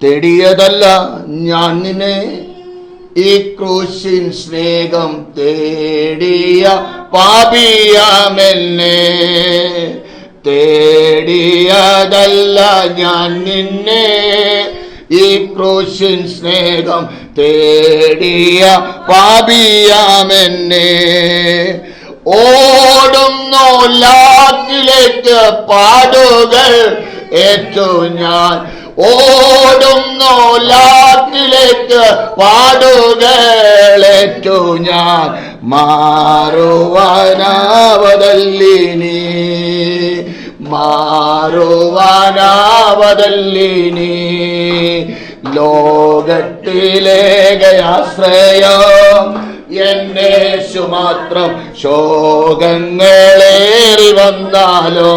തേടിയതല്ല ഞാൻ നിന്നെ ഈ ക്രൂശിൻ സ്നേഹം തേടിയ പാപിയാമെന്നെ തേടിയതല്ല ഞാൻ നിന്നെ ഈ ക്രൂശിൻ സ്നേഹം തേടിയ പാപിയാമെന്നെ ഓടുന്നു ലാറ്റിലേക്ക് പാടുകൾ ഏറ്റു ഞാൻ. ഓടുന്നു ലാത്തിലേക്ക് പാടുകളേറ്റു ഞാൻ. മാറുവാനാവതല്ലിനി മാറുവാനാവതല്ലിനി. ലോകത്തിലേകയാശ്രയം എന്നെ മാത്രം ശോകങ്ങളേറി വന്നാലോ.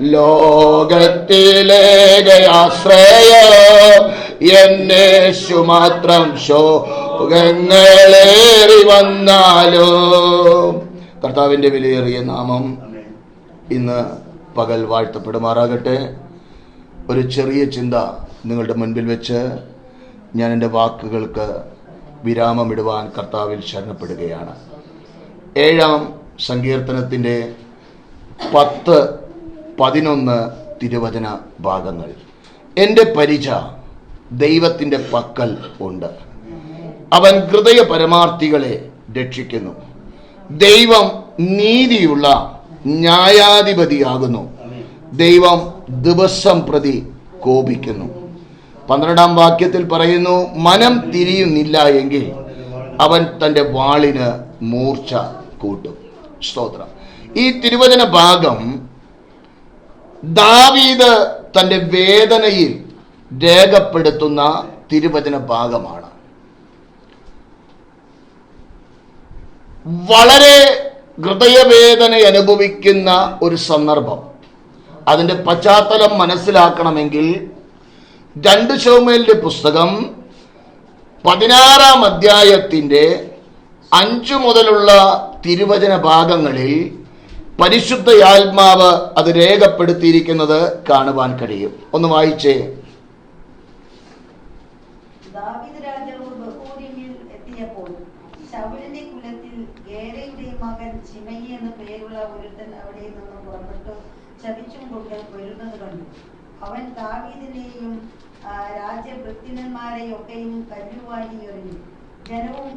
ലോകത്തിലേകയാശ്രയം എന്നേശു മാത്രം ശോകങ്ങളേറി വന്നാലോ. കർത്താവിന്റെ വിലയേറിയ നാമം ഇന്ന് പകൽ വാഴ്ത്തപ്പെടുമാറാകട്ടെ. ഒരു ചെറിയ ചിന്ത നിങ്ങളുടെ മുൻപിൽ വെച്ച് ഞാൻ എന്റെ വാക്കുകൾക്ക് വിരാമമിടുവാൻ കർത്താവിൽ ശരണപ്പെടുകയാണ്. ഏഴാം സങ്കീർത്തനത്തിന്റെ പത്ത് പതിനൊന്ന് തിരുവചന ഭാഗങ്ങൾ. എന്റെ പരിച ദൈവത്തിന്റെ പക്കൽ ഉണ്ട്. അവൻ ഹൃദയ പരമാർത്ഥികളെ രക്ഷിക്കുന്നു. ദൈവം നീതിയുള്ള ന്യായാധിപതിയാകുന്നു. ദൈവം ദിവസം പ്രതി കോപിക്കുന്നു. പന്ത്രണ്ടാം വാക്യത്തിൽ പറയുന്നു മനം തിരിയുന്നില്ല എങ്കിൽ അവൻ തന്റെ വാളിന് മൂർച്ച കൂട്ടും. സ്തോത്രം. ഈ തിരുവചന ഭാഗം ദാവീദ് തന്റെ വേദനയിൽ രേഖപ്പെടുത്തുന്ന തിരുവചന ഭാഗമാണ്. വളരെ ഹൃദയവേദന അനുഭവിക്കുന്ന ഒരു സന്ദർഭം. അതിന്റെ പശ്ചാത്തലം മനസ്സിലാക്കണമെങ്കിൽ രണ്ട് ശോമേലിന്റെ പുസ്തകം പതിനാറാം അധ്യായത്തിന്റെ അഞ്ചു മുതലുള്ള തിരുവചന ഭാഗങ്ങളിൽ പരിശുദ്ധയാത്മാവ് അത് രേഖപ്പെടുത്തിയിരിക്കുന്നത് കാണുവാൻ കഴിയും. ഒന്ന് വായിച്ചേ. അവൻ ഇടത്തും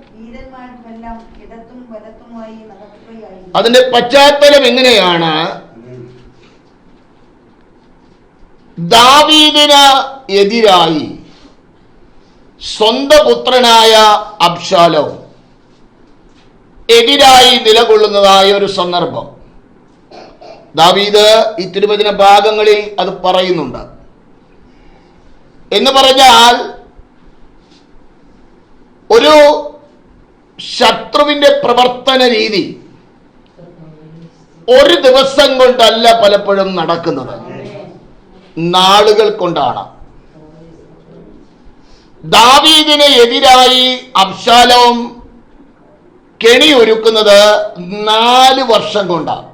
അതിന്റെ പശ്ചാത്തലം എങ്ങനെയാണ്? ദാവീദിന് എതിരായി സ്വന്തം പുത്രനായ അബ്ഷാലോ എതിരായി നിലകൊള്ളുന്നതായ ഒരു സന്ദർഭം. ദാവീദ് ഈ തിരുവചന ഭാഗങ്ങളിൽ അത് പറയുന്നുണ്ട്. എന്ന് പറഞ്ഞാൽ ഒരു ശത്രുവിന്റെ പ്രവർത്തന രീതി ഒരു ദിവസം കൊണ്ടല്ല പലപ്പോഴും നടക്കുന്നത്. നാളുകൾ കൊണ്ടാണ്. ദാവീദിന് എതിരായി അബ്ശാലോം കെണി ഒരുക്കുന്നത് നാല് വർഷം കൊണ്ടാണ്.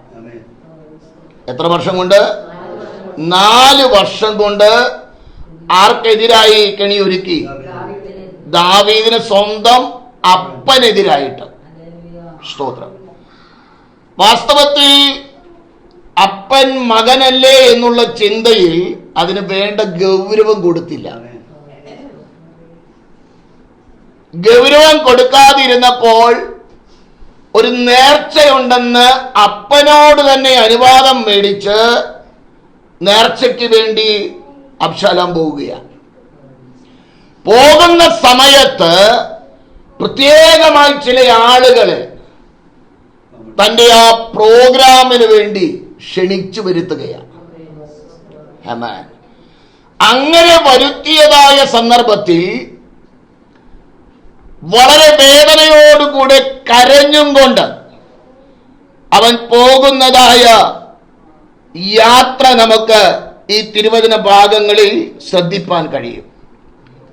എത്ര വർഷം കൊണ്ട്? നാല് വർഷം കൊണ്ട് ആർക്കെതിരായി കെണി ഒരുക്കി? ദാവീദിന് സ്വന്തം അപ്പനെതിരായിട്ട്. സ്തോത്രം. വാസ്തവത്തിൽ അപ്പൻ മകനല്ലേ എന്നുള്ള ചിന്തയിൽ അതിന് വേണ്ട ഗൗരവം കൊടുത്തില്ല. ഗൗരവം കൊടുക്കാതിരുന്നപ്പോൾ ഒരു നേർച്ചയുണ്ടെന്ന് അപ്പനോട് തന്നെ അനുവാദം മേടിച്ച് നേർച്ചയ്ക്ക് വേണ്ടി അബ്ശാലാം പോവുകയാണ്. പോകുന്ന സമയത്ത് പ്രത്യേകമായി ചില ആളുകളെ തന്റെ ആ പ്രോഗ്രാമിന് വേണ്ടി ക്ഷണിച്ചു വരുത്തുകയാണ്. അങ്ങനെ വരുത്തിയതായ സന്ദർഭത്തിൽ വളരെ വേദനയോടുകൂടെ കരഞ്ഞും കൊണ്ട് അവൻ പോകുന്നതായ യാത്ര നമുക്ക് ഈ തിരുവചന ഭാഗങ്ങളിൽ ശ്രദ്ധിപ്പാൻ കഴിയും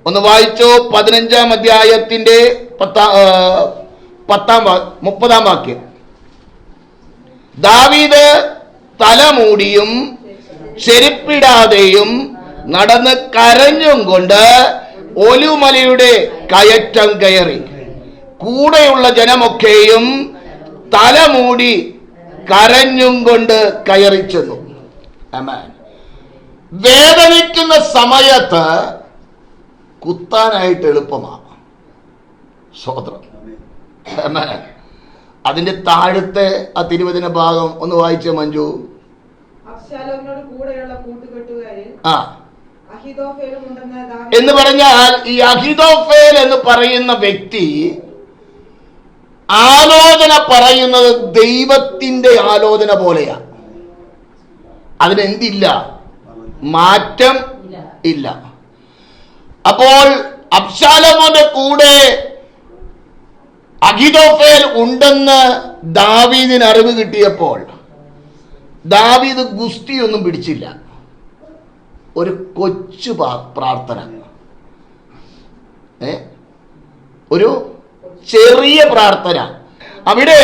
ഒന്ന് വായിച്ചോ പതിനഞ്ചാം അധ്യായത്തിന്റെ പത്താം പത്താം മുപ്പതാം വാക്യം. ദാവീദ് തലമൂടിയും ചെരുപ്പിടാതെയും നടന്ന് കരഞ്ഞും കൊണ്ട് ഒലുമലയുടെ കയറ്റം കയറി. കൂടെയുള്ള ജനമൊക്കെയും തലമൂടി കരഞ്ഞും കൊണ്ട് കയറി ചെന്നു. വേദനിക്കുന്ന സമയത്ത് കുത്താനായിട്ട് എളുപ്പമാണ് Amen. അതിന്റെ താഴത്തെ ആ തിരുവചന ഭാഗം ഒന്ന് വായിച്ച മഞ്ജു? ആ. എന്ന് പറഞ്ഞാൽ ഈ അഹിതോഫേൽ എന്ന് പറയുന്ന വ്യക്തി ആലോചന പറയുന്നത് ദൈവത്തിന്റെ ആലോചന പോലെയാ. അതിനെന്തില്ല? മാറ്റം ഇല്ല. അപ്പോൾ അബ്ശാലോമോന്റെ കൂടെ അഖിതോഫേൽ ഉണ്ടെന്ന് ദാവീദിന് അറിവ് കിട്ടിയപ്പോൾ ദാവീദ് ഗുസ്തിയൊന്നും പിടിച്ചില്ല. ഒരു കൊച്ചു പ്രാർത്ഥന. ഏ? ഒരു ചെറിയ പ്രാർത്ഥന. അവിടെ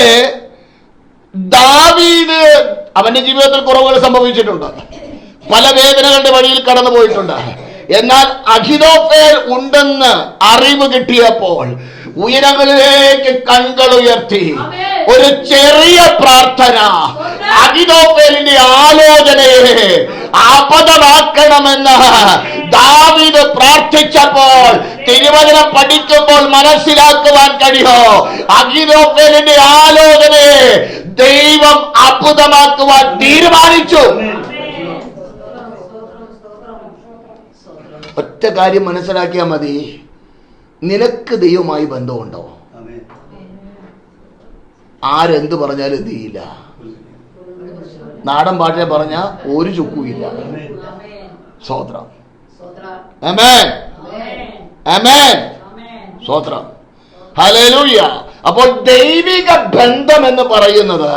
ദാവീദ് അവന്റെ ജീവിതത്തിൽ കുറവുകൾ സംഭവിച്ചിട്ടുണ്ട്. പല വേദനകളുടെ വഴിയിൽ കടന്നു പോയിട്ടുണ്ട് എന്നാൽ അഖിലോഫേൽ ഉണ്ടെന്ന് അറിവ് കിട്ടിയപ്പോൾ ഉയരങ്ങളിലേക്ക് കണ്ണുകൾ ഉയർത്തി. ഒരു ചെറിയ പ്രാർത്ഥന. അഖിലോഫേലിന്റെ ആലോചനയെ അപതമാക്കണമെന്ന് ദാവീദ് പ്രാർത്ഥിച്ചപ്പോൾ തിരുവചനം പഠിക്കുമ്പോൾ മനസ്സിലാക്കുവാൻ കഴിയോ? അഖിലോഫേലിന്റെ ആലോചനയെ ദൈവം അത്ഭുതമാക്കുവാൻ തീരുമാനിച്ചു. ഒറ്റ കാര്യം മനസ്സിലാക്കിയാൽ മതി. നിനക്ക് ദൈവമായി ബന്ധമുണ്ടോ? ആരെന്ത് പറഞ്ഞാലും ചെയ്യില്ല നാടൻ പാട്ടിനെ പറഞ്ഞ ഒരു ചുക്കുമില്ല സ്വോത്രം. അമേൻ അമേൻ സ്വോത്രം. അപ്പോൾ ദൈവിക ബന്ധം എന്ന് പറയുന്നത്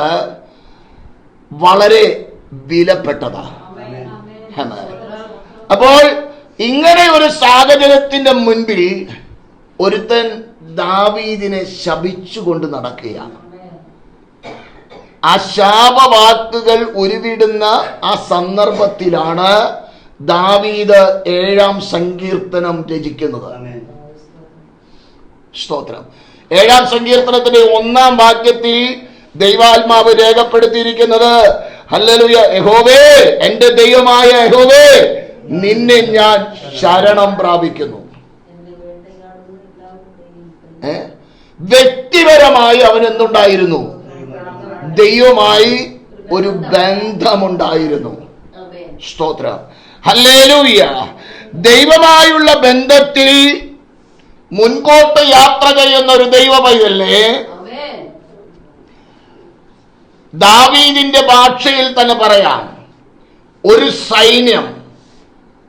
വളരെ വിലപ്പെട്ടതാ. അപ്പോൾ ഇങ്ങനെ ഒരു സാഹചര്യത്തിന്റെ മുൻപിൽ ഒരുത്തൻ ദാവീദിനെ ശപിച്ചുകൊണ്ട് നടക്കുകയാണ്. ആ ശാപവാക്കുകൾ ഉരുവിടുന്ന ആ സന്ദർഭത്തിലാണ് ദാവീദ് ഏഴാം സങ്കീർത്തനം രചിക്കുന്നത്. സ്തോത്രം. ഏഴാം സങ്കീർത്തനത്തിന്റെ ഒന്നാം വാക്യത്തിൽ ദൈവാത്മാവ് രേഖപ്പെടുത്തിയിരിക്കുന്നത് ഹല്ലേലൂയ യഹോവേ എന്റെ ദൈവമായ യഹോവേ നിന്നെ ഞാൻ ശരണം പ്രാപിക്കുന്നു? വ്യക്തിപരമായി അവൻ എന്തുണ്ടായിരുന്നു? ദൈവമായി ഒരു ബന്ധമുണ്ടായിരുന്നു. സ്തോത്രം. ഹല്ലേലൂയ. ദൈവമായുള്ള ബന്ധത്തിൽ മുൻകോട്ട് യാത്ര ചെയ്യുന്ന ഒരു ദൈവ പൈതല്ലേ ദാവീദിന്റെ ഭാഷയിൽ തന്നെ പറയാം. ഒരു സൈന്യം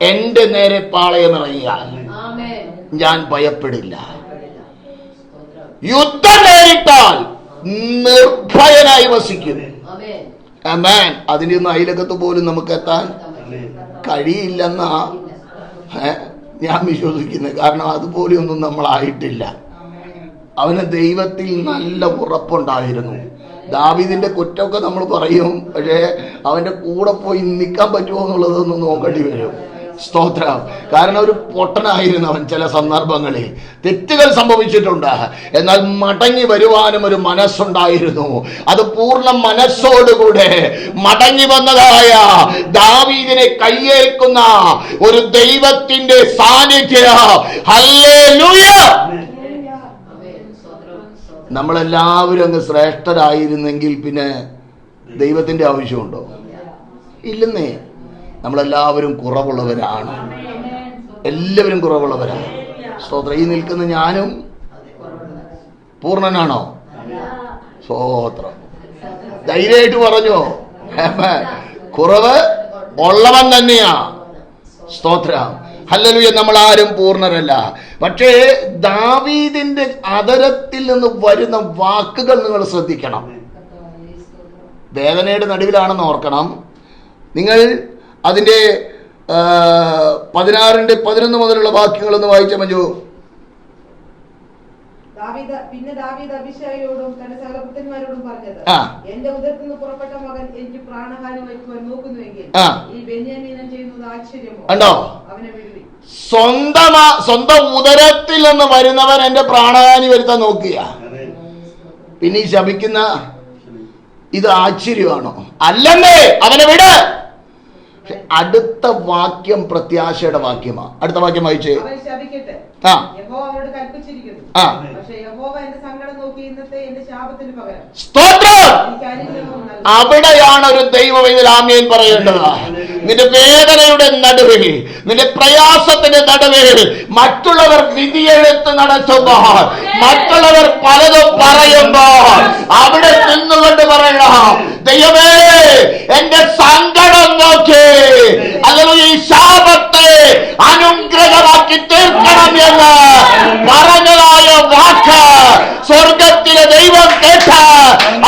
എന്റെ നേരെ പാളയമിറങ്ങിയാൽ ഞാൻ ഭയപ്പെടില്ല. യുദ്ധം നേരിട്ടാൽ നിർഭയനായി വസിക്കുന്നു അമേൻ അതിന്റെ ഒന്നും അയലകത്ത് പോലും നമുക്ക് എത്താൻ കഴിയില്ലെന്നാ. ഞാൻ വിശ്വസിക്കുന്നത് കാരണം അതുപോലെ ഒന്നും നമ്മളായിട്ടില്ല. അവന് ദൈവത്തിൽ നല്ല ഉറപ്പുണ്ടായിരുന്നു. ദാവിദിന്റെ കുറ്റമൊക്കെ നമ്മൾ പറയും. പക്ഷേ അവന്റെ കൂടെ പോയി നിൽക്കാൻ പറ്റുമോ എന്നുള്ളതൊന്നും നോക്കേണ്ടി വരും. സ്തോത്രം. കാരണം ഒരു പൊട്ടനായിരുന്നു അവൻ ചില സന്ദർഭങ്ങളിൽ. തെറ്റുകൾ സംഭവിച്ചിട്ടുണ്ട്. എന്നാൽ മടങ്ങി വരുവാനും ഒരു മനസ്സുണ്ടായിരുന്നു. അത് പൂർണ മനസ്സോടുകൂടെ മടങ്ങി വന്നതായ ദാവീദിനെ കയ്യേൽക്കുന്ന ഒരു ദൈവത്തിന്റെ സാന്നിധ്യം. നമ്മളെല്ലാവരും അങ്ങ് ശ്രേഷ്ഠരായിരുന്നെങ്കിൽ പിന്നെ ദൈവത്തിന്റെ ആവശ്യമുണ്ടോ? ഇല്ലെന്നേ. നമ്മളെല്ലാവരും കുറവുള്ളവരാണ്. എല്ലാവരും കുറവുള്ളവരാണ്. സ്തോത്രം ഈ നിൽക്കുന്ന ഞാനും പൂർണനാണോ? സ്തോത്രം ധൈര്യമായിട്ട് പറഞ്ഞോ. കുറവ് ഉള്ളവൻ തന്നെയാ. സ്തോത്രം. ഹല്ലേലൂയ നമ്മൾ ആരും പൂർണരല്ല. പക്ഷേ ദാവീദിന്റെ അതരത്തിൽ നിന്ന് വരുന്ന വാക്കുകൾ നിങ്ങൾ ശ്രദ്ധിക്കണം. വേദനയുടെ നടുവിലാണെന്ന് ഓർക്കണം. നിങ്ങൾ അതിന്റെ ആ, പതിനാറിന്റെ പതിനൊന്ന് മുതലുള്ള വാക്യങ്ങൾ ഒന്ന് വായിച്ച മഞ്ജു. ദാവീദ് പിന്നെ ദാവീദ് അഭിഷായിയോടും തന്റെ സകലപുത്രന്മാരോടും പറഞ്ഞത് എന്റെ ഉദരത്തിൽ നിന്ന് പുറപ്പെട്ട മകൻ എനിക്ക് പ്രാണഹാനി നോക്കുന്നുവെങ്കിൽ ഈ ചെയ്യുന്നത് ആശ്ചര്യമോ? അവനെ സ്വന്തം സ്വന്തം ഉദരത്തിൽ നിന്ന് വരുന്നവൻ എന്റെ പ്രാണഹാനി വരുത്താൻ നോക്കുക. പിന്നെ ഈ ശപിക്കുന്ന ഇത് ആശ്ചര്യമാണോ? അല്ലെന്നേ അവനെ വിട്. അടുത്ത വാക്യം പ്രത്യാശയുടെ വാക്യമാണ് അടുത്ത വാക്യം വായിച്ചേ. ആ. ആ. സ്തോത്രം. അവിടെയാണ് ഒരു ദൈവം ഇതിൽ ആമ്യൻ പറയേണ്ടത്. നിന്റെ വേദനയുടെ നടുവിൽ നിന്റെ പ്രയാസത്തിന്റെ നടുവിൽ മറ്റുള്ളവർ വിധിയെടുത്ത് നടത്തുമ്പോ മറ്റുള്ളവർ പലതും പറയുമ്പോ അവിടെ നിന്നുകൊണ്ട് പറയണം ദൈവമേ എന്റെ സങ്കടം നോക്കി. അല്ലെങ്കിൽ ഈ ശാപത്തെ അനുഗ്രഹമാക്കി തീർക്കണം എന്ന് പറഞ്ഞതായ വാക്ക് സ്വർഗത്തിലെ ദൈവം കേട്ട്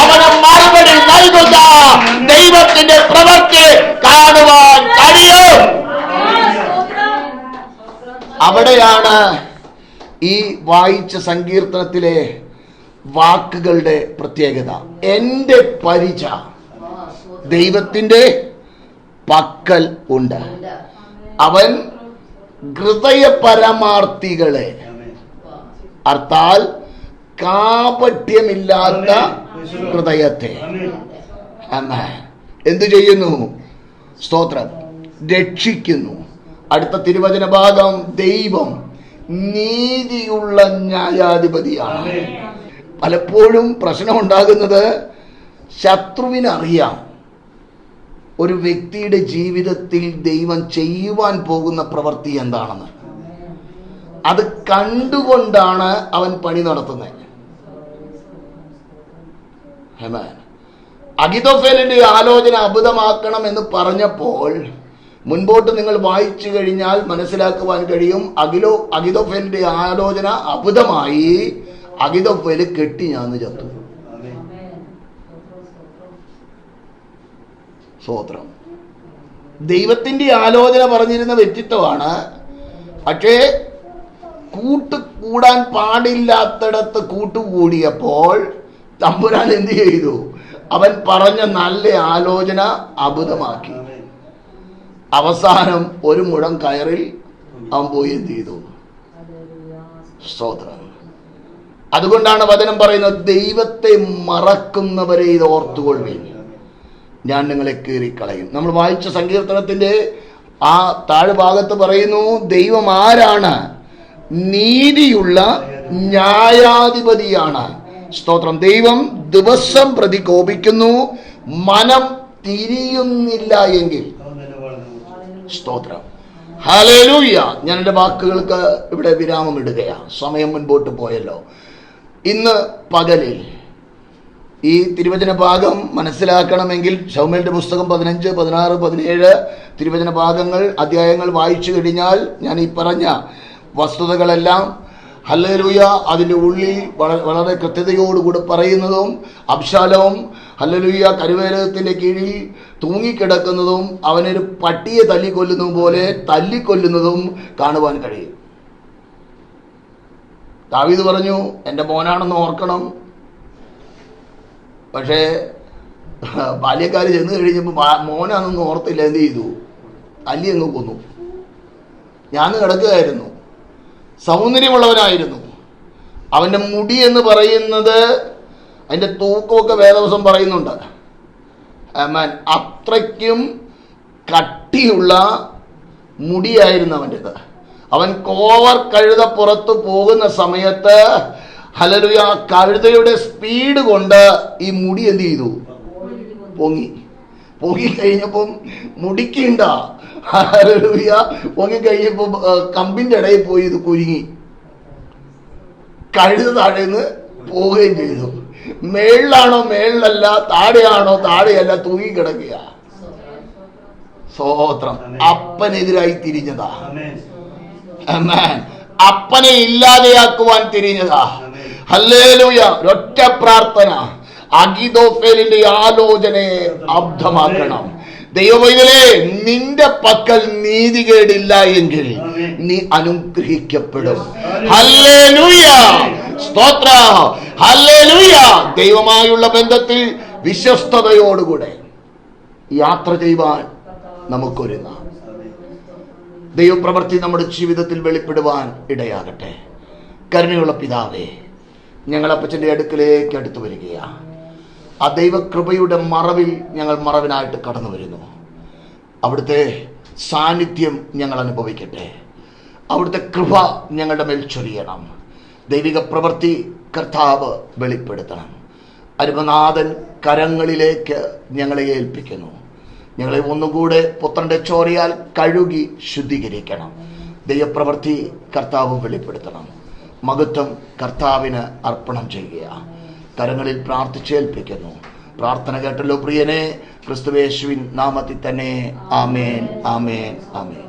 അവന് മറുപടി നൽകുന്ന ദൈവത്തിന്റെ പ്രവൃത്തി കാണുവാൻ കഴിയും. അവിടെയാണ് ഈ വായിച്ച സങ്കീർത്തനത്തിലെ വാക്കുകളുടെ പ്രത്യേകത. എന്റെ പരിച ദൈവത്തിന്റെ പക്കൽ ഉണ്ട്. അവൻ ഹൃദയ പരമാർത്ഥികളെ അർത്ഥാൽ കാപട്യമില്ലാത്ത ഹൃദയത്തെ. എന്തു ചെയ്യുന്നു? സ്തോത്രം. രക്ഷിക്കുന്നു. അടുത്ത തിരുവചന ഭാഗം ദൈവം നീതിയുള്ള ന്യായാധിപതിയാണ്. പലപ്പോഴും പ്രശ്നമുണ്ടാകുന്നത് ശത്രുവിനറിയാം. ഒരു വ്യക്തിയുടെ ജീവിതത്തിൽ ദൈവം ചെയ്യുവാൻ പോകുന്ന പ്രവൃത്തി എന്താണെന്ന്. അത് കണ്ടുകൊണ്ടാണ് അവൻ പണി നടത്തുന്നത്. ഹെമാൻ അഗിതോഫേലിന്റെ ആലോചന അബുദമാക്കണം എന്ന് പറഞ്ഞപ്പോൾ മുൻപോട്ട് നിങ്ങൾ വായിച്ചു കഴിഞ്ഞാൽ മനസ്സിലാക്കുവാൻ കഴിയും അഖിലോ അഗിതോഫേലിന്റെ ആലോചന അബുദമായി. അഗിതോഫേൽ കെട്ടി ഞാൻ ചത്തു. സ്വോത്രം ദൈവത്തിന്റെ ആലോചന പറഞ്ഞിരുന്ന വ്യക്തിത്വമാണ്. പക്ഷേ കൂട്ട് കൂടാൻ പാടില്ലാത്തിടത്ത് കൂട്ടുകൂടിയപ്പോൾ തമ്പുരാൻ എന്ത് ചെയ്തു? അവൻ പറഞ്ഞ നല്ല ആലോചന അബുദമാക്കി. അവസാനം ഒരു മുഴം കയറിൽ അവൻ പോയി എന്ത് ചെയ്തു? സ്തോത്രം അതുകൊണ്ടാണ് വചനം പറയുന്നത് ദൈവത്തെ മറക്കുന്നവരെ ഇത് ഓർത്തുകൊള്ളുകയും ഞാൻ നിങ്ങളെ കീറിക്കളയും. നമ്മൾ വായിച്ച സങ്കീർത്തനത്തിന്റെ ആ താഴ്ഭാഗത്ത് പറയുന്നു ദൈവം ആരാണ് നീതിയുള്ള ന്യായാധിപതിയാണ്. സ്തോത്രം. ദൈവം ദിവസം പ്രതി കോപിക്കുന്നു മനം തിരിയുന്നില്ല എങ്കിൽ. സ്തോത്രം. ഹലലൂയ ഞാൻ എന്റെ വാക്കുകൾക്ക് ഇവിടെ വിരാമം ഇടുകയാണ് സമയം മുൻപോട്ട് പോയല്ലോ. ഇന്ന് പകലിൽ ഈ തിരുവചന ഭാഗം മനസ്സിലാക്കണമെങ്കിൽ ഷൗമേലിന്റെ പുസ്തകം പതിനഞ്ച് പതിനാറ് പതിനേഴ് തിരുവചന ഭാഗങ്ങൾ അധ്യായങ്ങൾ വായിച്ചു കഴിഞ്ഞാൽ ഞാൻ ഈ പറഞ്ഞ വസ്തുതകളെല്ലാം ഹല്ലലൂയ അതിന്റെ ഉള്ളിൽ വള- വളരെ കൃത്യതയോടുകൂടി പറയുന്നതും അബ്ശാലവും ഹല്ലലൂയ കരുവേലകത്തിന്റെ കീഴിൽ തൂങ്ങിക്കിടക്കുന്നതും അവനൊരു പട്ടിയെ തല്ലിക്കൊല്ലുന്നതും പോലെ തല്ലിക്കൊല്ലുന്നതും കാണുവാൻ കഴിയും. ദാവീദ് പറഞ്ഞു എന്റെ മോനാണെന്ന് ഓർക്കണം. പക്ഷേ ബാല്യക്കാർ ചെന്ന് കഴിഞ്ഞപ്പോൾ മോനാണെന്ന് ഓർത്തില്ല എന്ത് ചെയ്തു? അല്ലി അങ്ങ് കൊന്നു. ഞാൻ കിടക്കുകയായിരുന്നു. സൗന്ദര്യമുള്ളവനായിരുന്നു. അവന്റെ മുടി എന്ന് പറയുന്നത് അതിന്റെ തൂക്കമൊക്കെ വേദവസം പറയുന്നുണ്ട്. മാൻ അത്രയ്ക്കും കട്ടിയുള്ള മുടിയായിരുന്നു അവന്റെത് അവൻ കോവർ കഴുത പുറത്തു പോകുന്ന സമയത്ത് ഹലലുയ ആ കഴുതയുടെ സ്പീഡ് കൊണ്ട് ഈ മുടി എന്ത് ചെയ്തു? പൊങ്ങി. പൊങ്ങി കഴിഞ്ഞപ്പം മുടിക്കണ്ട ഹലലുയ പൊങ്ങി കഴിഞ്ഞപ്പോൾ കമ്പിന്റെ ഇടയിൽ പോയി ഇത് കുരുങ്ങി. കഴുത താഴേന്ന് പോവുകയും ചെയ്തു. മേളിലാണോ മേളിലല്ല താഴെയാണോ താഴെയല്ല തൂങ്ങി കിടക്കുക. സ്വോത്രം. അപ്പനെതിരായി തിരിഞ്ഞതാ. അപ്പനെ ഇല്ലാതെയാക്കുവാൻ തിരിഞ്ഞതാ. ഹല്ലേലൂയ. ഒറ്റ പ്രാർത്ഥന. അഗിതോഫേലിന്റെ ആലോചനയെ അബ്ധമാക്കണം ദൈവവൈതലേ നിന്റെ പക്കൽ നീതികേടില്ല എങ്കിൽ നീ അനുഗ്രഹിക്കപ്പെടും. സ്തോത്ര. ദൈവമായുള്ള ബന്ധത്തിൽ വിശ്വസ്തതയോടുകൂടെ യാത്ര ചെയ്യുവാൻ നമുക്കൊരുങ്ങാം ദൈവപ്രവൃത്തി നമ്മുടെ ജീവിതത്തിൽ വെളിപ്പെടുവാൻ ഇടയാകട്ടെ. കരുണയുള്ള പിതാവേ ഞങ്ങൾ അപ്പച്ചന്റെ അടുക്കലേക്ക് അടുത്തു വരികയാണ് ആ ദൈവകൃപയുടെ മറവിൽ ഞങ്ങൾ മറവിനായിട്ട് കടന്നു വരുന്നു. അവിടുത്തെ സാന്നിധ്യം ഞങ്ങൾ അനുഭവിക്കട്ടെ. അവിടുത്തെ കൃപ ഞങ്ങളുടെ മേൽ ചൊരിയണം. ദൈവിക പ്രവൃത്തി കർത്താവ് വെളിപ്പെടുത്തണം. അരുമനാഥൻ കരങ്ങളിലേക്ക് ഞങ്ങളെ ഏൽപ്പിക്കുന്നു. ഞങ്ങളെ ഒന്നുകൂടെ പുത്രന്റെ ചോറിയാൽ കഴുകി ശുദ്ധീകരിക്കണം. ദൈവപ്രവൃത്തി കർത്താവ് വെളിപ്പെടുത്തണം. മഹത്വം കർത്താവിന് അർപ്പണം ചെയ്യുക. കരങ്ങളിൽ പ്രാർത്ഥിച്ചേൽപ്പിക്കുന്നു. പ്രാർത്ഥന കേട്ടല്ലോ പ്രിയനെ. ക്രിസ്തുവേശുവിൻ നാമത്തിൽ തന്നെ. ആമേൻ. ആമേൻ. ആമേൻ.